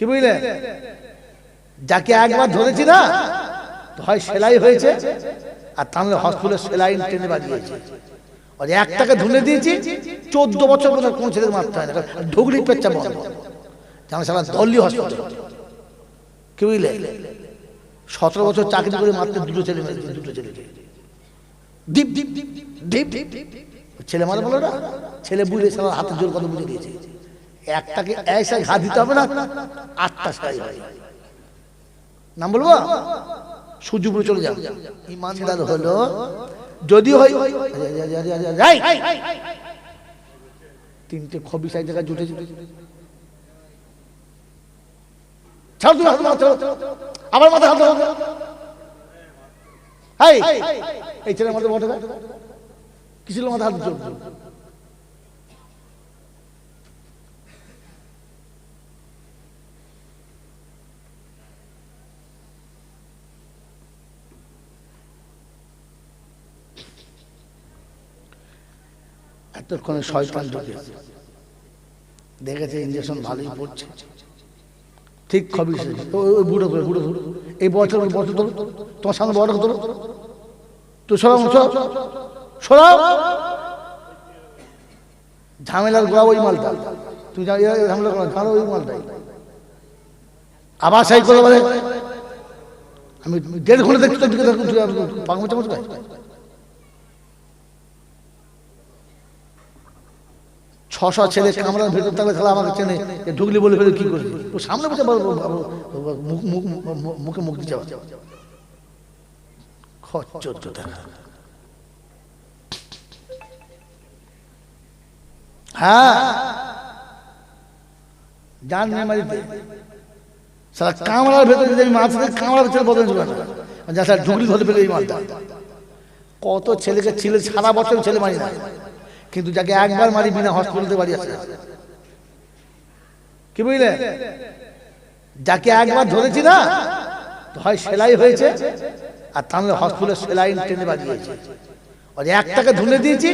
কি বুঝলে? যাকে একবার ধরেছি না হয় সেলাই হয়েছে, আর তাহলে হসপিটালে সেলাই টেনে বাজিয়েছে। একটাকে ধুলে দিয়েছি, চোদ্দ বছর পর্যন্ত কোন ছেলেকে মারতে হয় না। ঢুগলি পেচ্ছা বন্ধ। যেমন সারা দলীয় হসপিটাল কি বুঝলে? সতেরো বছর চাকরি করে মাত্র দুটো ছেলে দুটো দীপ দীপ দীপ দীপ ছেলে মারা বলো না ছেলে বুঝে সারা হাতে জোর কথা বুঝে দিয়েছে একটাকে এসাই ঘা দিতে হবে না? আটটা সাই হয়। নাম বলব? সূর্যপুরে চলে যাও। ইমানদার হলো, যদি হয় তিনটে খবি সাই জায়গায় জুটে জুটে ছাড় তুমি আবার মাথা হাত। এই! ছেলের মাথা বটে কি মাথা হাত জোর এতক্ষণে শয়তান ঢুকেছে দেখেছে ইঞ্জেকশন ভালোই পড়ছে। ঠিক খবি বুড়ো করে বুড়ো বুড়ো। এই বছর বছর ধরো। তোমার সামনে বড় ধরো। তো সরাও সরাও ঝামেলার গোড়া ওই মালটা। এ ঝামেলা করো ঝামেলা ওই মালটাই। আবার সেই করে বলে। আমি দেড় ঘণ্টা দেখুন পাঙ্গা চামচ ছশো ছেলে কামরার ভেতর থাকলে তাহলে আমাকে চেনে। ঢুকলি বলে ফেলে কি করবি? ও সামনে বসে মুখ- মুখ- খচ্চর দেখা হ্যাঁ। জান মেমারিতে সারা কামরার ভেতরে যদি আমি মাছ থেকে কামরার ভেতরে বদলে যাবে না যা স্যার ঢুকলি ধরে ফেলে এই মালটা। কত ছেলেকে ছেলে সারা বছর ছেলে মারি না। কিন্তু যাকে একবার মারি বিনা হসপিটালতে বাড়ি আসে। কি বুঝলে? যাকে একবার ধরেছি না হয় সেলাই হয়েছে, আর তাহলে হসপিটালে সেলাই টেনে বাজিয়েছে। আর একটাকে ধুলে দিয়েছি,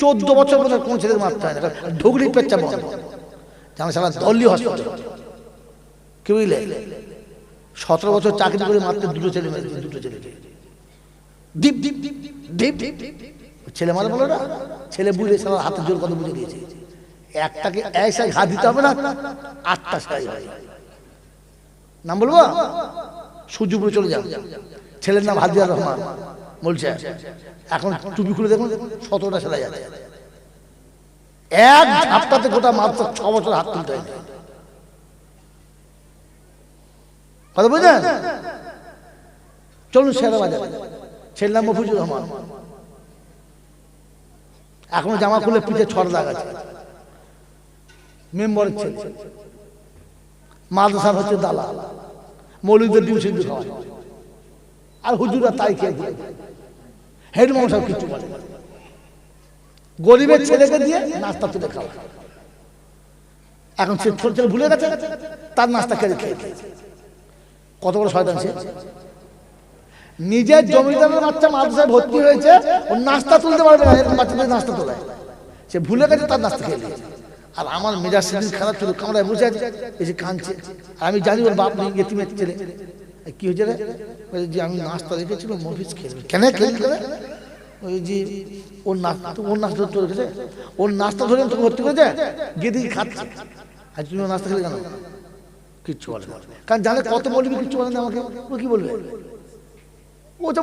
চোদ্দ বছর পর্যন্ত কোন ছেলেকে মারতে হয় না ঢুগলি পেচ্ছা বন্ধ। যেমন সারা দলীয় হসপিটাল কি বুঝলে? সতেরো বছর চাকরি করে মারতে দুটো ছেলে মেরেছে, দুটো দীপ দীপ দীপ দীপ দীপ দীপ। ছেলে মারা বলো না? ছেলে বুঝে সারা হাতে জোর কথা বুঝে দিয়েছে। একটাকে এসাই হাত দিতে হবে না, আটটা সাই হয়। নাম বলব? সূর্যপুরে চলে যাও। ছেলের নাম হাজিয়া রহমান। বলছে, এখন টুপি খুলে দেখুন, সতেরোটা সেলাই আছে। এক ঝাপটাতে গোটা মাত্র ছ বছর হাত তুলতে হয়। কথা বুঝলেন? চলুন শেয়ার বাজার। ছেলের নাম মফিজুর রহমান। এখনও জামা খুলে পিঠে ছড় দাগ আছে। মেম্বারের ছেলে। মাদ্রাসার হচ্ছে দালাল। মৌলিকদের খাওয়ায় আর হুজুরা তাই খেয়ে দিয়ে হেড মশাই কিছু বলে। গরিবের ছেলেকে দিয়ে নাস্তা তুলে খাওয়া। এখন সে ছোট ছেলে ভুলে গেছে, তার নাস্তা খেয়ে খেয়ে। কত বড় শয়তান সে? নিজের জমিদারের বাচ্চা মাদ্রাসায় ভর্তি হয়েছে, ও নাস্তা তুলতে পারবে না বাচ্চাদের নাস্তা তোলায়। সে ভুলে গেছে তার নাস্তা খেয়ে নিয়েছে। আর আমার মেজাজ সেদিন খারাপ ছিল কামড়ায় বসে আছে, এসে কাঁদছে। আর আমি জানি ওর বাপ নেই গেতিমের ছেলে। কি হয়েছে রে? যে আমি নাস্তা রেখেছিল মফিস খেয়ে কেন রে? ওই যে ওর নাস্তা ওর নাস্তা ধরে রেখেছে। ওর নাস্তা ধরে তোকে ভর্তি করেছে? গিয়ে দেখি খাচ্ছে। আর তুমি নাস্তা খেলে কেন? কিচ্ছু বলে। কারণ জানে কত বলবি, কিচ্ছু বলে না আমাকে। ও কি বলবে? ও তো।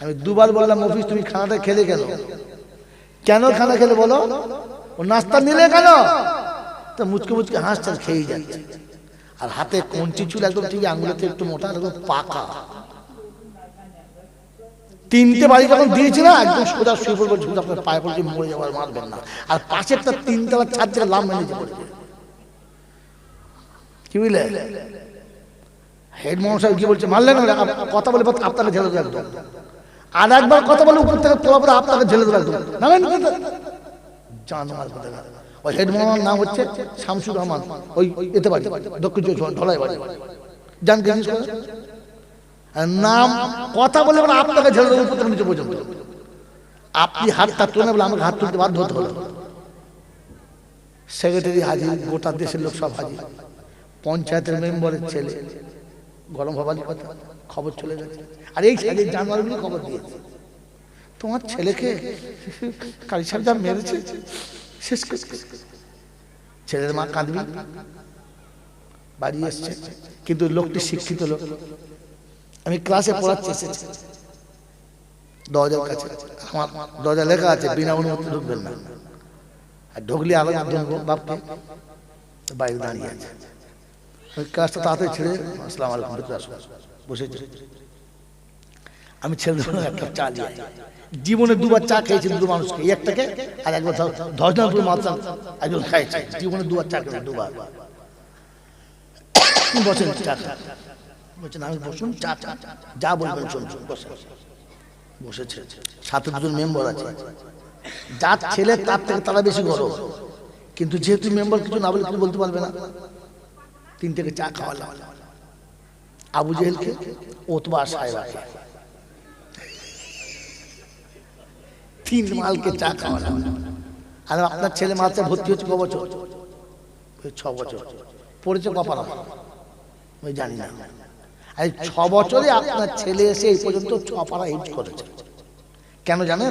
আমি দুবার বললাম অফিস তুমি খানাটা খেলে কেন? কেন খানা খেলে বলো? ও নাস্তা নিলে কেন? তো মুচকে মুচকে হাঁস আর খেয়েই যাচ্ছে। আর হাতে কঞ্চি চুল একদম ঠিক আঙুলেতে একটু মোটা, একদম পাকা। তিনটে বাড়ি যখন দিয়েছি না, একদম সোজা শুয়ে পড়ব, ঝুঁকে আপনার পায়ে পড়ছে মরে যাওয়ার মারবেন না। আর পাশের পাশেরটা তিনতলা চার থেকে লাভ মেনে যে পড়েছে কি বুঝলে? হেড মহাশয় কি বলছে? মারলেন না? আপ- কথা বলে আপনাকে ঝেলে দেবো একদম। আর একবার কথা বলে উপর থেকে তোলা পরে আপনাকে ঝেলে দেবো একদম। নামেন জানোয়ার কথা না। ওই হেড মহামার নাম হচ্ছে শামসুর রহমান। ওই এতে বাড়ি, দক্ষিণ ঢলাই বাড়ি। জান জিনিস নাম, কথা বলে মানে আপনাকে ঝেলে দেবো উপর থেকে নিচে পর্যন্ত। আপনি হাতটা তুলে বলে আমাকে হাত তুলতে বাধ্য হতে হলো সেক্রেটারি হাজির, গোটা দেশের লোক সব হাজির। পঞ্চায়েতের মেম্বারের ছেলে। গরম হবার কথা খবর চলে গেছে। আর এই ছেলে জানোয়ারগুলো খবর দিয়েছে। তোমার ছেলেকে কালী সাহেব যা মেরেছে? শেষ ছেলের মা কাঁদবি। বাড়ি এসছে। কিন্তু লোকটি শিক্ষিত লোক। আমি ক্লাসে পড়াচ্ছি এসেছে দরজার কাছে। আমার দরজা লেখা আছে, বিনা অনুমতি ঢুকবেন না। আর ঢুকলে আলাদা ঢুকবো বাপকে। বাইরে দাঁড়িয়ে আছে। কাজটা তাড়াতাড়ি ছেড়ে আসসালাম আলাইকুম ভিতরে আসো বসেছে আমি ছেলে ধরে একটা চা দিয়ে আই। জীবনে দুবার চা খেয়েছি দুটো মানুষকে। একটাকে আর একবার ধর্ষণপুর মাত্রা একজন খাইছে। জীবনে দুবার চা খেয়েছি, দুবার। বসেন, চা খা। বলছেন আমি বসুন, চা চা যা বলবেন শুনছুন বসে বসেছে। সাথে দুজন মেম্বার আছে। যার ছেলে তার থেকে তারা বেশি গরম কিন্তু যেহেতু মেম্বার কিছু না বলে কিছু বলতে পারবে না তিন থেকে চা খাওয়ালাম আবু জেহেলকে ওতবা সাহেবাকে তিন মালকে চা খাওয়ালাম আর আপনার ছেলে মাত্র ভর্তি হচ্ছে ক বছর। ছ বছর। পড়েছে কপাল ওই জানি না। আর ছ বছরে আপনার ছেলে এসে এই পর্যন্ত ছ পাড়া হিট করেছে। কেন জানেন?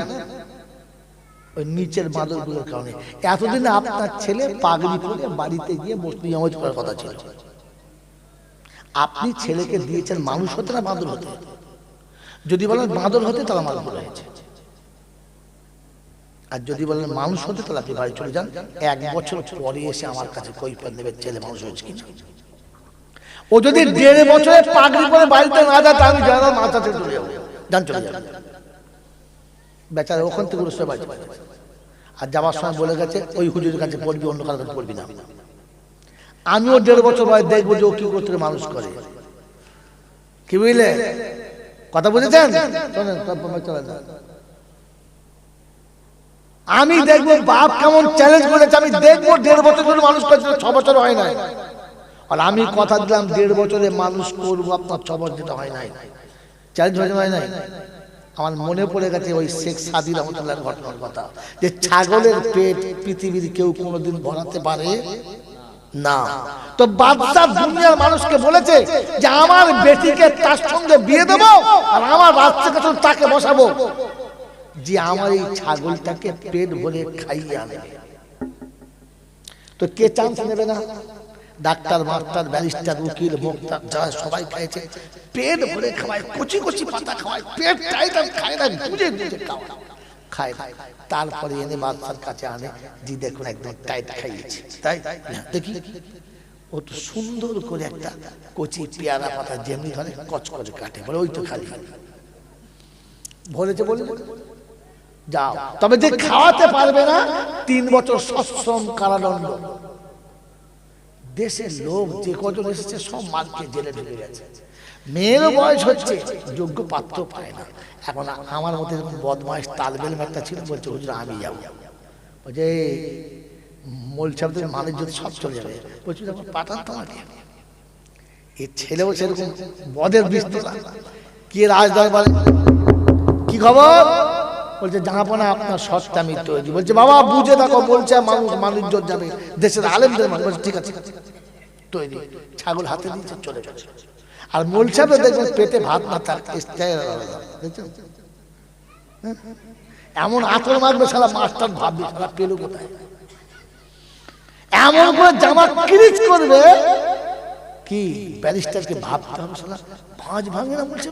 ওই নিচের বাঁদরগুলোর কারণে। এতদিনে আপনার ছেলে পাগড়ি পরে বাড়িতে গিয়ে বস্তু জমাজ করার কথা ছিল। আপনি ছেলেকে দিয়েছেন মানুষ হতে না বাঁদর হতে? যদি বলেন বাঁদর হতে তাহলে মানুষ হয়েছে। আর যদি বলেন মানুষ হতে তাহলে আপনি বাড়ি চলে যান। এক বছর পরে এসে আমার কাছে কৈফত নেবে ছেলে মানুষ হয়েছে কিনা ও যদি দেড় বছরে পাগড়ি পরে বাড়িতে না যায় তা আমি জানা মাথা থেকে চলে যাব। যান চলে যাব বেচারা ওখান থেকে উড়ে বাড়ি আর যাওয়ার সময় বলে গেছে, ওই হুজুরের কাছে পড়বি, অন্য কারও কাছে পড়বি না। আমিও দেড় বছর বয়স দেখব যে ও কি করতে মানুষ করে। কি বুঝলে? কথা বুঝেছেন। আমি দেখব বাপ কেমন চ্যালেঞ্জ করেছে, আমি দেখব দেড় বছর ধরে মানুষ করছে, ছ বছর হয় নাই। আর আমি কথা দিলাম, দেড় বছরে মানুষ করব, আপনার ছ বছর যেটা হয় নাই। চ্যালেঞ্জ হয়েছে, হয় নাই? আমার মনে পড়ে গেছে ওই শেখ সাদি রহমতুল্লাহ ঘটনার কথা যে ছাগলের পেট পৃথিবীর কেউ কোনোদিন ভরাতে পারে? না। তো বাদশাহ দুনিয়ার মানুষকে বলেছে যে আমার বেটিকে তার সঙ্গে বিয়ে দেবো আর আমার কাছে তাকে বসাবো। যে আমার এই ছাগলটাকে পেট ভরে খাইয়ে আনে তো কে চান্স নেবে না? ডাক্তার, মাস্টার, ব্যারিস্টার, উকিল মোক্তার যারা সবাই খাইছে। পেট ভরে খাওয়ায়, কচি কচি পাতা খাওয়ায়, পেট টাইট আর খায় না বুঝে বুঝে খাওয়ায়। খায়। তারপরে এনে বাচ্চার কাছে আনে, জি, দেখুন একদম টাইট খাইয়েছে। তাই? দেখি। ও তো সুন্দর করে একটা কচি পেয়ারা পাতা যেমনি ধরে কচকচ কাটে, বলে ওই তো খালি। বলেছে বলে যাও। তবে যে খাওয়াতে পারবে না, তিন বছর সশ্রম কারাদণ্ড। দেশের লোক যে কজন এসেছে সব মারকে জেলে ঢুকে গেছে। মেয়েরও বয়স হচ্ছে যোগ্য পাত্র পায় না। এখন আমার মধ্যে বদমাইশ তালবেল একটা ছিল বলছে হুজুর আমি যাব। বলছে মোল সাহেবদের মানুষ যদি সব চলে যাবে। বলছি যখন পাঠান তোমাকে। এ ছেলেও সেরকম বদের বিস্তরা কি রাজ দরবারে কি খবর? বলছে জাহাপনা আপনার সস্তা আমি তৈরি। বলছে, বাবা, বুঝে দেখো বলছে, মানুষ মানুষজন যাবে, দেশের আলেমদের মানুষ। বলছে, ঠিক আছে তৈরি। ছাগল হাতে দিয়েছে চলে গেছে। আর মোল সাহেব দেখবেন পেটে ভাত না তার হ্যাঁ? এমন আতর মারবে, সারা মাস্টার ভাববে, সারা পেল কোথায়? এমন করে জামা ক্রিচ করবে, কি? ব্যারিস্টারকে ভাবতে হবে সালা ভাঁজ ভাঙে না বলছে।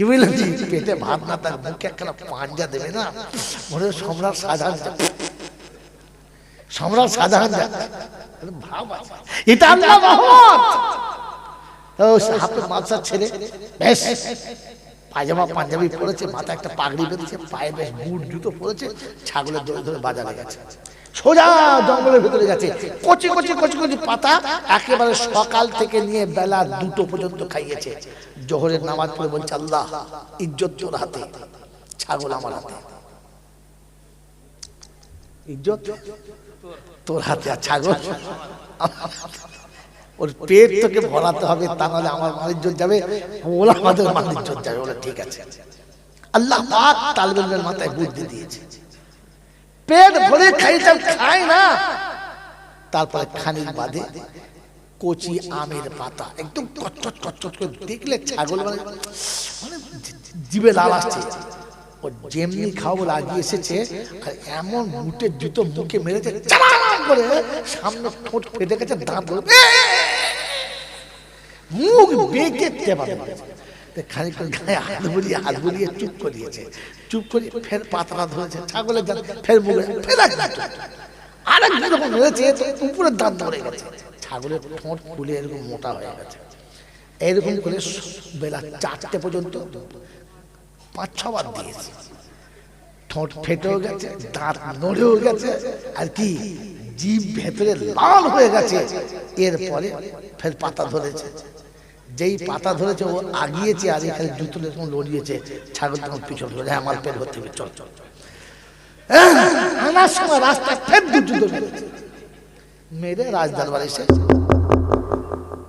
কি বুঝলেন? পেটে ভাত না তার মুখে একটা পাঞ্জা দেবে না? মনে সম্রাট সাধারণ সম্রাট সাধারণ একটা পাগড়ি পায়ে বেশ জুতো পরেছে, ছাগলের দড়ি ধরে বাজারে গেছে। সোজা জঙ্গলের ভিতরে গেছে। কচি কচি কচি কচি পাতা একেবারে সকাল থেকে নিয়ে বেলা দুটো পর্যন্ত খাইয়েছে। জোহরের নামাজ পড়ে বলছে, আল্লাহ, ইজ্জত তোর হাতে, ছাগল আমার হাতে। ইজ্জত? তোর হাতে আর ছাগল? ওর পেট তোকে ভরাতে হবে, তা নাহলে আমার মানিজ্য যাবে ওলা আমাদের মানিজ্য যাবে। ওরা ঠিক আছে। আল্লাহ পাক তালবেলের মাথায় বুদ্ধি দিয়েছে। পেট ভরে খাইটা খায় না তারপরে খানিক বাদে কচি আমের পাতা একদম কচ্চট কচ্চট করে দেখলে ছাগল মানে মানে জিভে লাল আসছে ও যেমনি খাও বলে আগিয়ে এসেছে আর এমন মুটের জুতো মুখে মেরেছে করে সামনে ঠোঁট ফেটে গেছে দাঁত মুখ বেঁকে টেপা খানিকক্ষণ গায়ে হাত বুলিয়ে হাত বুলিয়ে চুপ করিয়েছে। চুপ করিয়ে ফের পাতলা ধরেছে, ছাগলের দাঁত ফের মুখে ফের এক দাঁত। আর এক যখন মেরেছে উপরের দাঁত ধরে গেছে। ছাগলের ঠোঁট ফুলে এরকম মোটা হয়ে গেছে। এরকম করে বেলা চারটে পর্যন্ত পাঁচ ছবার দিয়েছে। ঠোঁট ফেটেও গেছে, দাঁত নড়েও গেছে, আর কি জিভ ভেতরে লাল হয়ে গেছে। এরপরে ফের পাতা ধরেছে। যেই পাতা ধরেছে ও আগিয়েছে আর এখানে জুতো এরকম লড়িয়েছে ছাগল তখন পিছন ধরে হ্যাঁ, আমার পেট ভর্তি হবে, চল চল চল। হ্যাঁ, আনার সময় রাস্তা ফের মেরেছে মেরে রাজদরবার এসে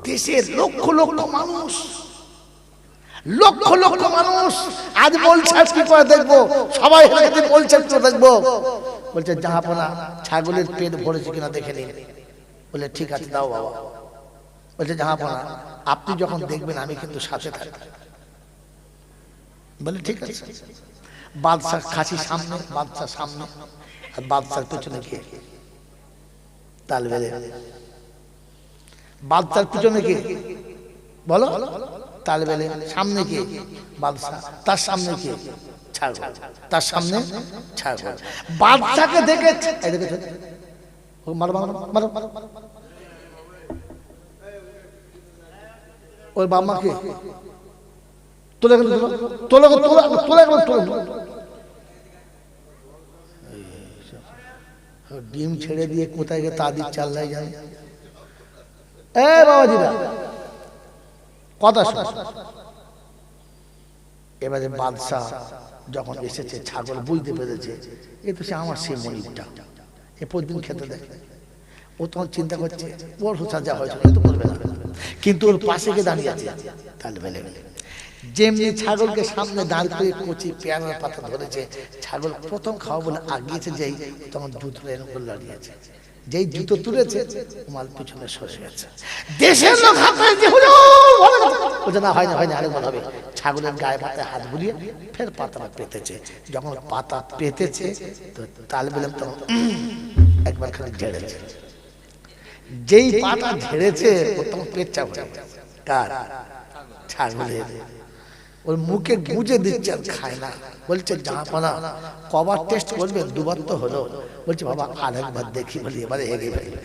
দেশের লক্ষ লক্ষ মানুষ লক্ষ লক্ষ মানুষ আজ বলছে কি করে দেখব? সবাই হেঁটে বলছে তো দেখব? বলছে জাহাপনা ছাগলের পেট ভরেছে কিনা দেখে নিন বলে ঠিক আছে দাও বাবা। বলছে জাহাপনা আপনি যখন দেখবেন আমি কিন্তু সাথে থাকি বলে, ঠিক আছে। বাদশাহ খাসি সামনে বাদশাহ সামনে, আর বাদশার পেছনে কে তাল বেড়ে বাদশার পিছনে কে বলো, তাল বেলে সামনে কে বাদশাহ তার সামনে কে ছাগল তার সামনে ছাগল বাদশাকে দেখে? ও মারো মারো মারো মারো। ওর বাম্মাকে তোলে গেল তোলে গেল তোলে তোলে গেল তোলে ডিম ছেড়ে দিয়ে কোথায় গিয়ে তাদির চাল্লাই যায়? এ বাবাজিরা কথা শোন। এবারে বাদশাহ যখন এসেছে ছাগল বুঝতে পেরেছে এ তো সে আমার সে মনিরটা এ প্রতিদিন খেতে দেয় ও তখন চিন্তা করছে ওর হোসা যা হয়েছে তো বলবে না। কিন্তু ওর পাশে গিয়ে দাঁড়িয়ে আছে। তাহলে বেলে, যেমনি ছাগলকে সামনে দাঁড় করে কচি পেয়ারার পাতা ধরেছে, ছাগল প্রথম খাওয়া বলে আগিয়েছে যেই, তখন জুতো এরকম করে দাঁড়িয়েছে যেই জুতো তুলেছে মাল পিছনে সরে গেছে। দেশের লোক না হয় না হয় না আরেকবার হবে। ছাগলের গায়ে পাতায় হাত বুলিয়ে ফের পাতাটা পেতেছে। যখন পাতা পেতেছে, তো তাল বেলাম তখন একবার খালি ঝেড়েছে যেই পাতা ঝেড়েছে পেট চাপ কার ছাগলের ওর মুখে গুজে দিচ্ছে আর খায় না। বলছে জাহাপানা কবার টেস্ট করবেন দুবার তো হলো। বলছে বাবা আর একবার দেখি বলি এবারে হেগে ফেলবে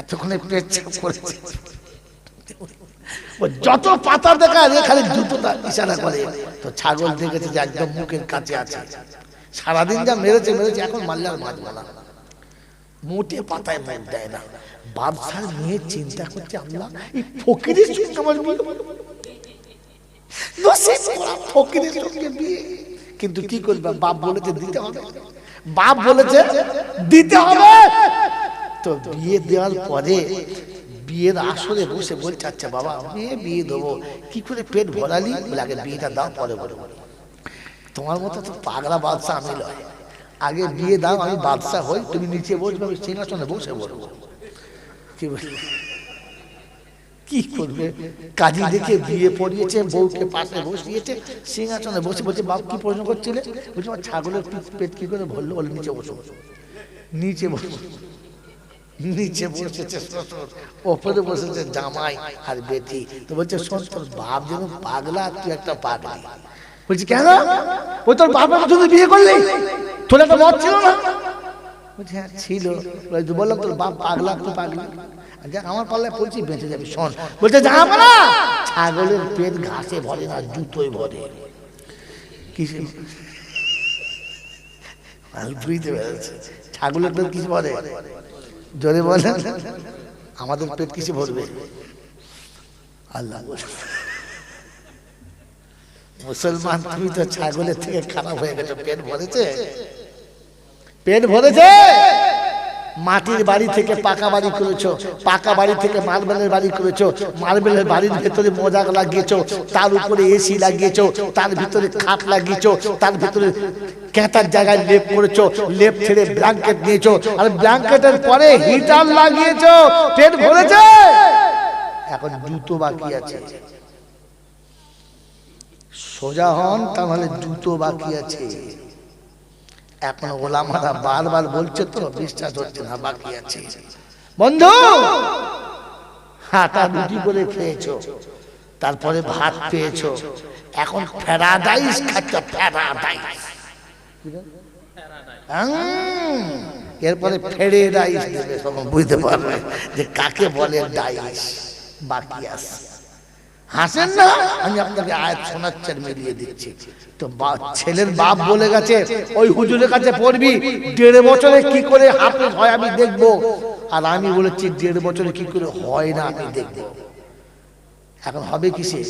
এতক্ষণে পেট চাপ করেছে। যত পাতা দেখা যায় খালি জুতোটা ইশারা করে। তো ছাগল দেখেছে যে একদম মুখের কাছে আছে। সারাদিন যা মেরেছে মেরেছে এখন মারলে মাছ না মোটে পাতায় মুখ দেয় না। বাদশার মেয়ে চিন্তা করছে আল্লাহ এই ফকিরের সঙ্গে আমার ফকিরের সঙ্গে বিয়ে। কিন্তু কি করবে? বাপ বলেছে দিতে হবে। বাপ বলেছে দিতে হবে। তো বিয়ে দেওয়ার পরে বিয়ের আসরে বসে বলছে আচ্ছা বাবা বিয়ে বিয়ে দেবো। কি করে পেট ভরালি? বলে আগে বিয়েটা দাও পরে বলে। তোমার মতো তো পাগলা বাদশাহ আমি নয়। আগে বিয়ে দাও আমি বাদশাহ হই তুমি নিচে বসবে আমি সিংহাসনে বসে বলব কি বলি কি করবে? কাজী দেখে বিয়ে পড়িয়েছে বউকে পাশে বসিয়েছে সিংহাসনে বসে বলছে বাপ কি প্রশ্ন করছিলে? বলছে আমার ছাগলের পেট কি করে ভরলো? বলে নিচে বসো। নিচে বসো। নিচে বসেছে ওপরে বসেছে জামাই আর বেটি। তো বলছে শোন তোর বাপ যেন পাগলা তুই একটা পাগলি। বলছি, কেন? ওই তোর বাপের জন্য বিয়ে করলি? তোর একটা মত ছিল না? বলছি হ্যাঁ ছিল। বললাম তোর বাপ পাগলা, তুই পাগলি। দেখ, আমার পাল্লায় পড়ছি, বেঁচে যাবি, শোন। বলছে যাব না ছাগলের পেট ঘাসে ভরে না, জুতোয় ভরে। কিসে বুঝতে পেরেছি ছাগলের পেট কিসে ভরে? জোরে বলে আমাদের পেট কিসে ভরবে? আল্লাহ। মুসলমান তুমি তো ছাগলের থেকে খারাপ হয়ে গেছে, পেট ভরেছে? পেট ভরেছে? মাটির বাড়ি থেকে পাকা বাড়ি করেছ, পাকা বাড়ি থেকে মার্বেলের বাড়ি করেছ, মার্বেলের বাড়ির ভেতরে মজাক লাগিয়েছো, তার উপরে এসি লাগিয়েছো, তার ভিতরে খাট লাগিয়েছো, তার ভিতরে কেঁতার জায়গায় লেপ করেছ, লেপ ছেড়ে ব্ল্যাঙ্কেট নিয়েছো, আর ব্ল্যাঙ্কেটের পরে হিটার লাগিয়েছো, পেট ভরেছে? এখন জুতো বাকি আছে। সোজা হন তাহলে জুতো বাকি আছে। এখন ওলামারা বারবার বলছে তো বিশ্বাস হচ্ছে না বাকি আছে। বন্ধু! হাতা রুটি করে খেয়েছো তারপরে ভাত পেয়েছ। এখন ফ্যারাডাইস খাচ্ছ ফ্যারাডাইস হুম, এরপরে ফেরে ডাইস দেবে বুঝতে পারবে যে কাকে বলে ডাইস বাকি আছে। হাসেন না? আমি আপনাকে আয়াত শোনাচ্ছেন, মিলিয়ে দিচ্ছি। তো ছেলের বাপ বলে গেছে, ওই হুজুরের কাছে পড়বি, দেড় বছরে কি করে হাফেজ হয় আমি দেখব। আর আমি বলেছি, দেড় বছরে কি করে হয় না আমি দেখব। এখন হবে কিসে?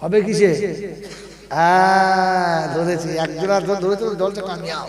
হবে কিসে? হ্যাঁ ধরেছি। এক জোড়া ধরেছে, দলটা কামিয়াব।